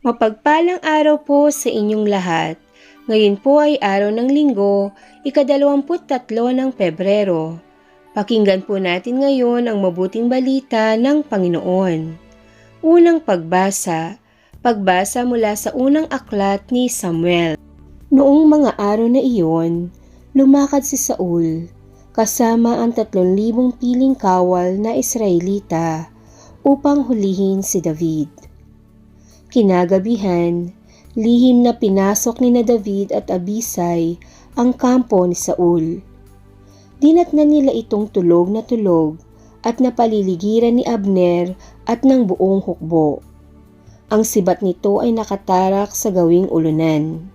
Mapagpalang araw po sa inyong lahat. Ngayon po ay araw ng linggo, ikadalawamput tatlo ng Pebrero. Pakinggan po natin ngayon ang mabuting balita ng Panginoon. Unang pagbasa, pagbasa mula sa unang aklat ni Samuel. Noong mga araw na iyon, lumakad si Saul kasama ang tatlong libong piling kawal na Israelita upang hulihin si David. Kinagabihan, lihim na pinasok ni na David at Abisay ang kampo ni Saul. Dinatnan nila itong tulog na tulog at napaliligiran ni Abner at ng buong hukbo. Ang sibat nito ay nakatarak sa gawing ulunan.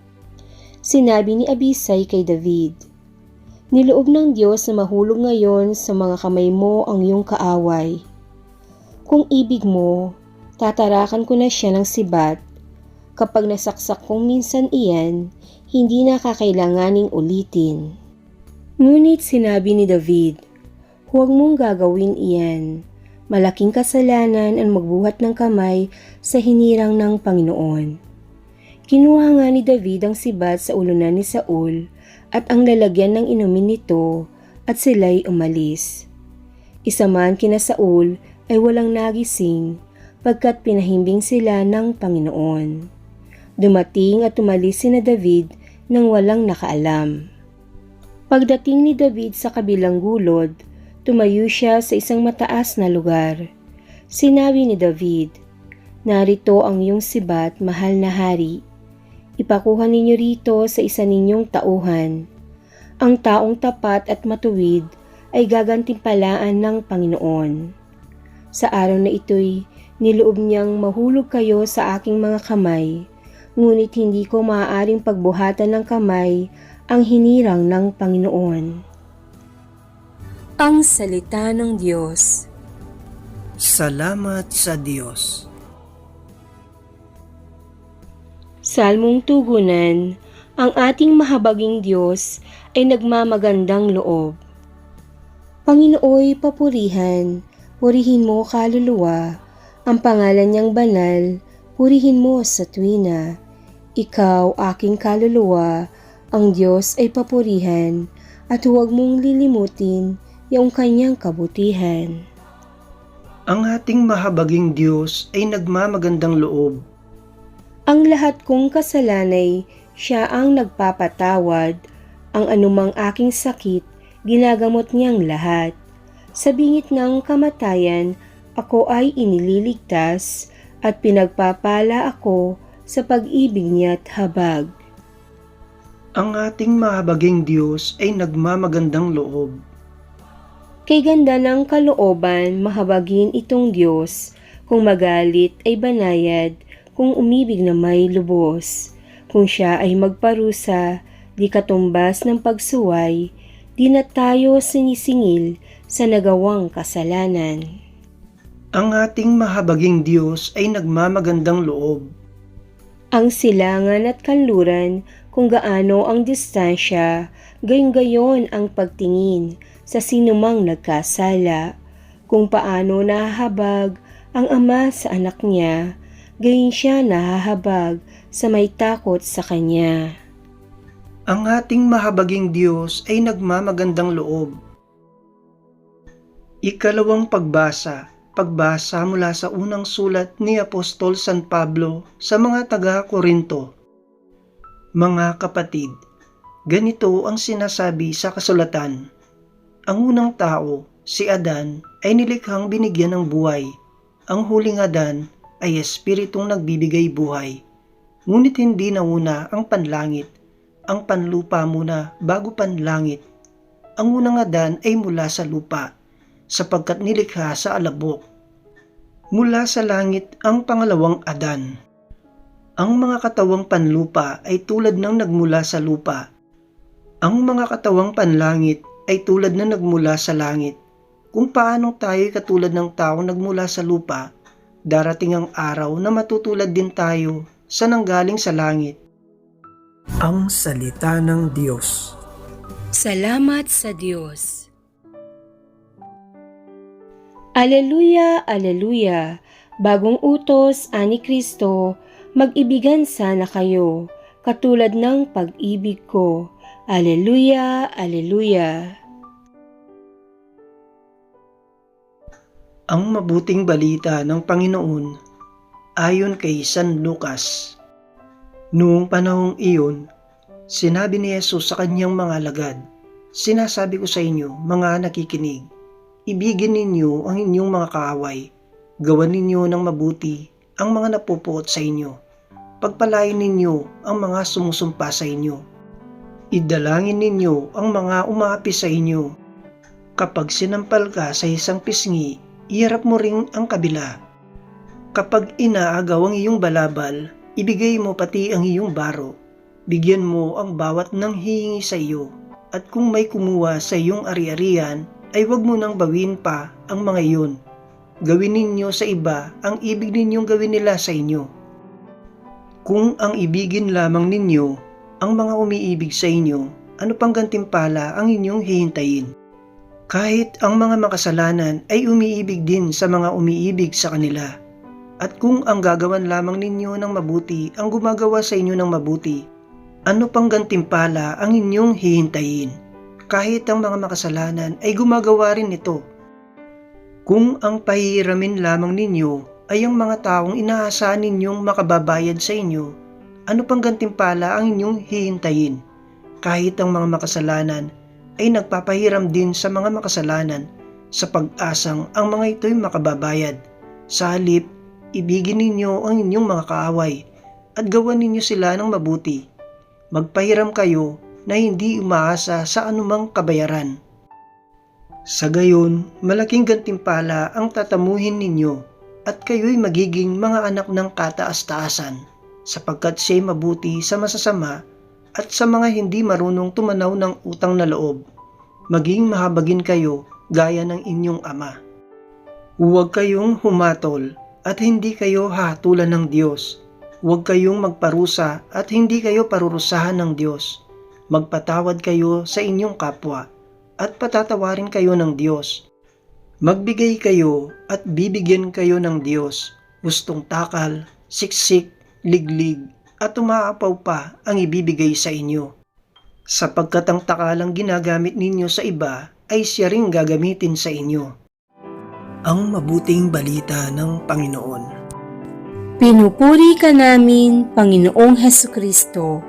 Sinabi ni Abisay kay David, Niloob ng Diyos na mahulog ngayon sa mga kamay mo ang iyong kaaway. Kung ibig mo, tatarakan ko na siya ng sibat. Kapag nasaksak kong minsan iyan, hindi na kakailanganing ulitin. Ngunit sinabi ni David, Huwag mong gagawin iyan. Malaking kasalanan ang magbuhat ng kamay sa hinirang ng Panginoon. Kinuha nga ni David ang sibat sa ulunan ni Saul at ang lalagyan ng inumin nito at sila'y umalis. Isa man kina Saul ay walang nagising pagkat pinahimbing sila ng Panginoon. Dumating at umalis si na David nang walang nakaalam. Pagdating ni David sa kabilang gulod, tumayo siya sa isang mataas na lugar. Sinabi ni David, Narito ang iyong sibat, mahal na hari Ipakuha ninyo rito sa isa ninyong tauhan. Ang taong tapat at matuwid ay gagantimpalaan ng Panginoon. Sa araw na ito'y niloob niyang mahulog kayo sa aking mga kamay, ngunit hindi ko maaaring pagbuhatan ng kamay ang hinirang ng Panginoon. Ang Salita ng Diyos Salamat sa Diyos. Salmong Tugunan, ang ating mahabaging Diyos ay nagmamagandang loob. Panginooy papurihan, purihin mo kaluluwa, ang pangalan niyang banal, purihin mo sa tuwina. Ikaw, aking kaluluwa, ang Diyos ay papurihan, at huwag mong lilimutin yung kanyang kabutihan. Ang ating mahabaging Diyos ay nagmamagandang loob. Ang lahat kong kasalanay, siya ang nagpapatawad. Ang anumang aking sakit, ginagamot niyang lahat. Sa bingit ng kamatayan, ako ay inililigtas at pinagpapala ako sa pag-ibig niya't habag. Ang ating mahabaging Diyos ay nagmamagandang loob. Kay ganda ng kalooban, mahabagin itong Diyos. Kung magalit ay banayad, kung umibig na may lubos. Kung siya ay magparusa, di katumbas ng pagsuway, di na tayo sinisingil sa nagawang kasalanan. Ang ating mahabaging Diyos ay nagmamagandang loob. Ang silangan at kanluran kung gaano ang distansya, gayon-gayon ang pagtingin sa sinumang nagkasala, kung paano nahahabag ang ama sa anak niya, gayon siya nahahabag sa may takot sa kanya. Ang ating mahabaging Diyos ay nagmamagandang loob. Ikalawang pagbasa, pagbasa mula sa unang sulat ni Apostol San Pablo sa mga taga-Korinto. Mga kapatid, ganito ang sinasabi sa kasulatan. Ang unang tao, si Adan, ay nilikhang binigyan ng buhay. Ang huling Adan ay espiritong nagbibigay buhay. Ngunit hindi nauna ang panlangit, ang panlupa muna bago panlangit. Ang unang Adan ay mula sa lupa, sapagkat nilikha sa alabok. Mula sa langit ang pangalawang Adan. Ang mga katawang panlupa ay tulad ng nagmula sa lupa. Ang mga katawang panlangit ay tulad ng nagmula sa langit. Kung paanong tayo katulad ng tao nagmula sa lupa, darating ang araw na matutulad din tayo sa nanggaling sa langit. Ang Salita ng Diyos Salamat sa Diyos. Aleluya, aleluya. Bagong utos, ani Kristo, Mag-ibigan sana kayo, katulad ng pag-ibig ko. Aleluya, aleluya. Ang mabuting balita ng Panginoon ayon kay San Lucas. Noong panahong iyon, sinabi ni Jesus sa kanyang mga alagad, Sinasabi ko sa inyo, mga nakikinig, ibigin ninyo ang inyong mga kaaway, gawan ninyo ng mabuti ang mga napupuot sa inyo, pagpalain ninyo ang mga sumusumpa sa inyo, idalangin ninyo ang mga umaapi sa inyo. Kapag sinampal ka sa isang pisngi, iharap mo ring ang kabila. Kapag inaagaw ang iyong balabal, ibigay mo pati ang iyong baro. Bigyan mo ang bawat nang hihingi sa iyo. At kung may kumuha sa iyong ari-arian, ay huwag mo nang bawin pa ang mga iyon. Gawin ninyo sa iba ang ibig ninyong gawin nila sa inyo. Kung ang ibigin lamang ninyo ang mga umiibig sa inyo, ano pang gantimpala ang inyong hihintayin? Kahit ang mga makasalanan ay umiibig din sa mga umiibig sa kanila. At kung ang gagawan lamang ninyo ng mabuti ang gumagawa sa inyo ng mabuti, ano pang gantimpala ang inyong hihintayin? Kahit ang mga makasalanan ay gumagawa rin ito. Kung ang pahihiramin lamang ninyo ay ang mga taong inaasahan ninyong makababayad sa inyo, ano pang gantimpala ang inyong hihintayin? Kahit ang mga makasalanan ay nagpapahiram din sa mga makasalanan sa pag-asang ang mga ito'y makababayad. Sa halip, ibigin ninyo ang inyong mga kaaway at gawan ninyo sila ng mabuti. Magpahiram kayo na hindi umaasa sa anumang kabayaran. Sa gayon, malaking gantimpala ang tatamuhin ninyo at kayo'y magiging mga anak ng kataas-taasan sapagkat siya'y mabuti sa masasama at sa mga hindi marunong tumanaw ng utang na loob. Maging mahabagin kayo gaya ng inyong ama. Huwag kayong humatol at hindi kayo hatulan ng Diyos. Huwag kayong magparusa at hindi kayo parurusahan ng Diyos. Magpatawad kayo sa inyong kapwa at patatawarin kayo ng Diyos. Magbigay kayo at bibigyan kayo ng Diyos. Gustong takal, siksik, liglig, at umaapaw pa ang ibibigay sa inyo. Sapagkat ang takalang ginagamit ninyo sa iba ay siya ring gagamitin sa inyo. Ang mabuting balita ng Panginoon. Pinupuri ka namin, Panginoong Heso Kristo.